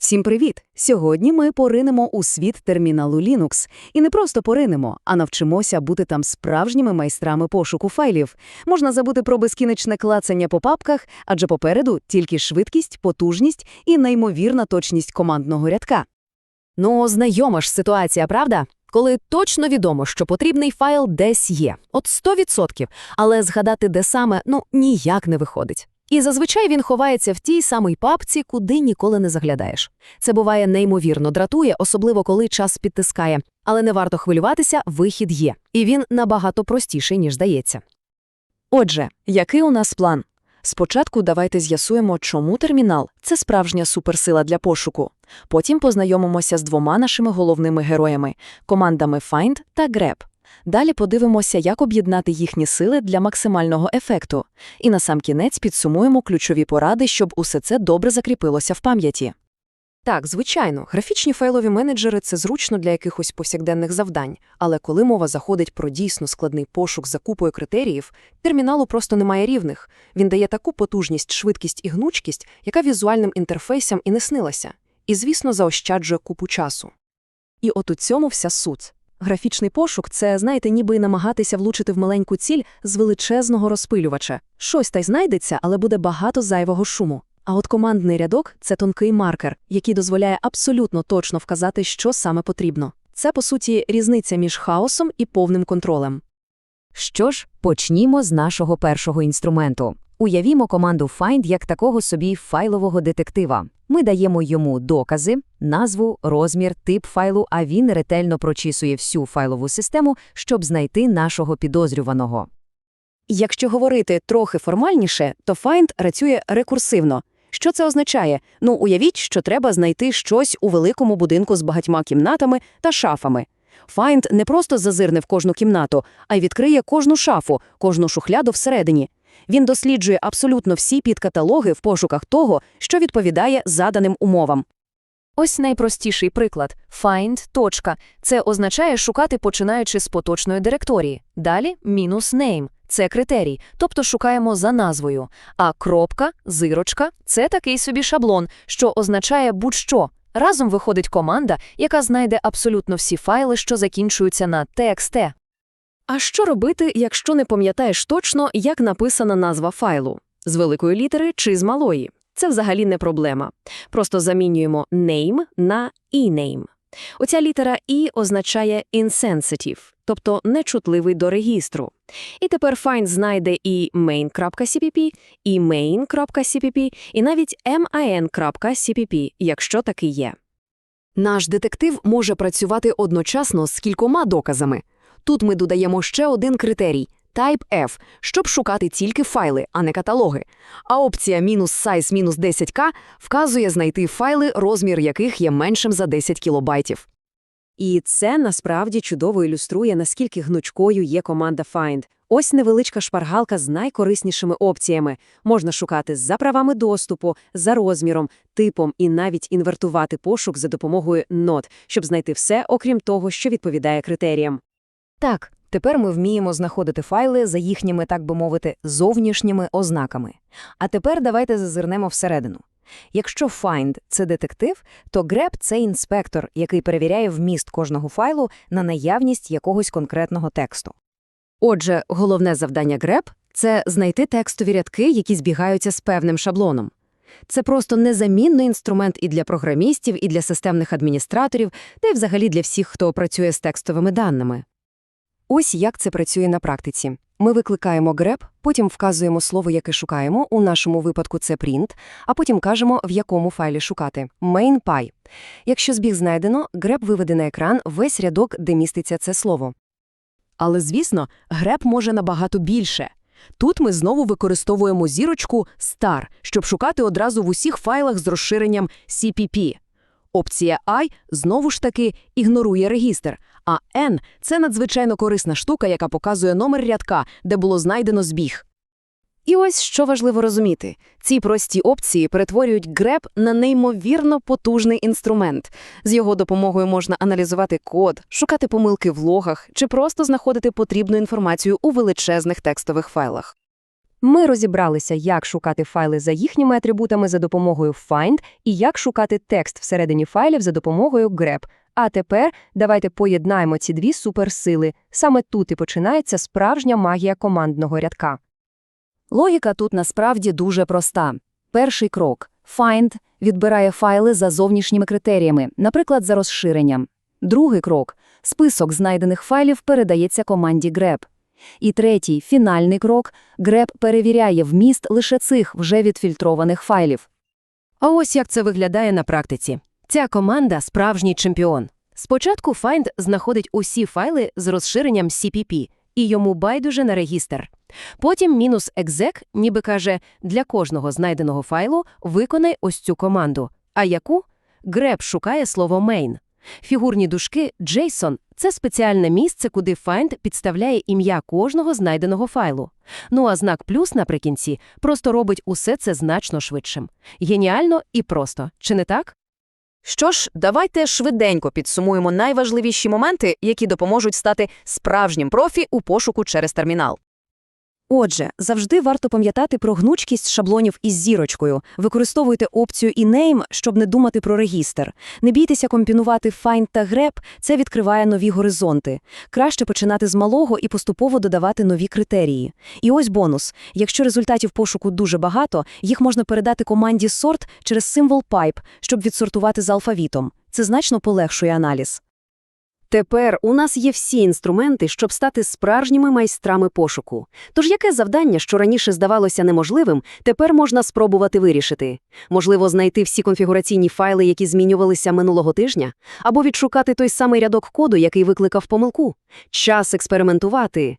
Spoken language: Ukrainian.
Всім привіт! Сьогодні ми поринемо у світ терміналу Linux. І не просто поринемо, а навчимося бути там справжніми майстрами пошуку файлів. Можна забути про безкінечне клацання по папках, адже попереду тільки швидкість, потужність і неймовірна точність командного рядка. Ну, знайома ж ситуація, правда? Коли точно відомо, що потрібний файл десь є, от 100%, але згадати де саме, ну, ніяк не виходить. І зазвичай він ховається в тій самій папці, куди ніколи не заглядаєш. Це буває неймовірно дратує, особливо коли час підтискає. Але не варто хвилюватися, вихід є. І він набагато простіший, ніж здається. Отже, який у нас план? Спочатку давайте з'ясуємо, чому термінал це справжня суперсила для пошуку. Потім познайомимося з двома нашими головними героями командами Find та Grep. Далі подивимося, як об'єднати їхні сили для максимального ефекту. І насамкінець підсумуємо ключові поради, щоб усе це добре закріпилося в пам'яті. Так, звичайно, графічні файлові менеджери це зручно для якихось повсякденних завдань, але коли мова заходить про дійсно складний пошук за купою критеріїв, терміналу просто немає рівних. Він дає таку потужність, швидкість і гнучкість, яка візуальним інтерфейсам і не снилася. І, звісно, заощаджує купу часу. І от у цьому вся суть. Графічний пошук це, знаєте, ніби намагатися влучити в маленьку ціль з величезного розпилювача. Щось та й знайдеться, але буде багато зайвого шуму. А от командний рядок це тонкий маркер, який дозволяє абсолютно точно вказати, що саме потрібно. Це, по суті, різниця між хаосом і повним контролем. Що ж, почнімо з нашого першого інструменту. Уявімо команду Find як такого собі файлового детектива. Ми даємо йому докази, назву, розмір, тип файлу, а він ретельно прочісує всю файлову систему, щоб знайти нашого підозрюваного. Якщо говорити трохи формальніше, то Find працює рекурсивно. Що це означає? Ну, уявіть, що треба знайти щось у великому будинку з багатьма кімнатами та шафами. Find не просто зазирне в кожну кімнату, а й відкриє кожну шафу, кожну шухляду всередині. Він досліджує абсолютно всі підкаталоги в пошуках того, що відповідає заданим умовам. Ось найпростіший приклад find. Це означає шукати починаючи з поточної директорії. Далі мінус name – це критерій, тобто шукаємо за назвою. А кропка, зирочка це такий собі шаблон, що означає будь-що. Разом виходить команда, яка знайде абсолютно всі файли, що закінчуються на txt. А що робити, якщо не пам'ятаєш точно, як написана назва файлу? З великої літери чи з малої? Це взагалі не проблема. Просто замінюємо name на e-name. Оця літера «і» означає insensitive, тобто нечутливий до регістру. І тепер Find знайде і main.cpp, і main.cpp, і навіть min.cpp, якщо таки є. Наш детектив може працювати одночасно з кількома доказами. Тут ми додаємо ще один критерій Type F, щоб шукати тільки файли, а не каталоги. А опція мінус size мінус 10К вказує знайти файли, розмір яких є меншим за 10 кілобайтів. І це насправді чудово ілюструє, наскільки гнучкою є команда Find. Ось невеличка шпаргалка з найкориснішими опціями. Можна шукати за правами доступу, за розміром, типом і навіть інвертувати пошук за допомогою нот, щоб знайти все, окрім того, що відповідає критеріям. Так, тепер ми вміємо знаходити файли за їхніми, так би мовити, зовнішніми ознаками. А тепер давайте зазирнемо всередину. Якщо Find – це детектив, то Grep – це інспектор, який перевіряє вміст кожного файлу на наявність якогось конкретного тексту. Отже, головне завдання Grep – це знайти текстові рядки, які збігаються з певним шаблоном. Це просто незамінний інструмент і для програмістів, і для системних адміністраторів, та й взагалі для всіх, хто працює з текстовими даними. Ось як це працює на практиці. Ми викликаємо grep, потім вказуємо слово, яке шукаємо, у нашому випадку це print, а потім кажемо, в якому файлі шукати – main.py. Якщо збіг знайдено, grep виведе на екран весь рядок, де міститься це слово. Але, звісно, греб може набагато більше. Тут ми знову використовуємо зірочку star, щоб шукати одразу в усіх файлах з розширенням CPP. Опція I знову ж таки ігнорує регістр, а N – це надзвичайно корисна штука, яка показує номер рядка, де було знайдено збіг. І ось що важливо розуміти. Ці прості опції перетворюють grep на неймовірно потужний інструмент. З його допомогою можна аналізувати код, шукати помилки в логах чи просто знаходити потрібну інформацію у величезних текстових файлах. Ми розібралися, як шукати файли за їхніми атрибутами за допомогою find і як шукати текст всередині файлів за допомогою grep. А тепер давайте поєднаємо ці дві суперсили. Саме тут і починається справжня магія командного рядка. Логіка тут насправді дуже проста. Перший крок – find відбирає файли за зовнішніми критеріями, наприклад, за розширенням. Другий крок – список знайдених файлів передається команді grep. І третій, фінальний крок – grep перевіряє вміст лише цих вже відфільтрованих файлів. А ось як це виглядає на практиці. Ця команда – справжній чемпіон. Спочатку Find знаходить усі файли з розширенням CPP, і йому байдуже на регістр. Потім мінус exec ніби каже, для кожного знайденого файлу виконай ось цю команду. А яку? Grep шукає слово main. Фігурні дужки JSON – це спеціальне місце, куди Find підставляє ім'я кожного знайденого файлу. Ну а знак плюс наприкінці просто робить усе це значно швидшим. Геніально і просто, чи не так? Що ж, давайте швиденько підсумуємо найважливіші моменти, які допоможуть стати справжнім профі у пошуку через термінал. Отже, завжди варто пам'ятати про гнучкість шаблонів із зірочкою. Використовуйте опцію «e-name», щоб не думати про регістр. Не бійтеся комбінувати find та grep, це відкриває нові горизонти. Краще починати з малого і поступово додавати нові критерії. І ось бонус. Якщо результатів пошуку дуже багато, їх можна передати команді sort через символ pipe, щоб відсортувати з алфавітом. Це значно полегшує аналіз. Тепер у нас є всі інструменти, щоб стати справжніми майстрами пошуку. Тож яке завдання, що раніше здавалося неможливим, тепер можна спробувати вирішити? Можливо, знайти всі конфігураційні файли, які змінювалися минулого тижня? Або відшукати той самий рядок коду, який викликав помилку? Час експериментувати.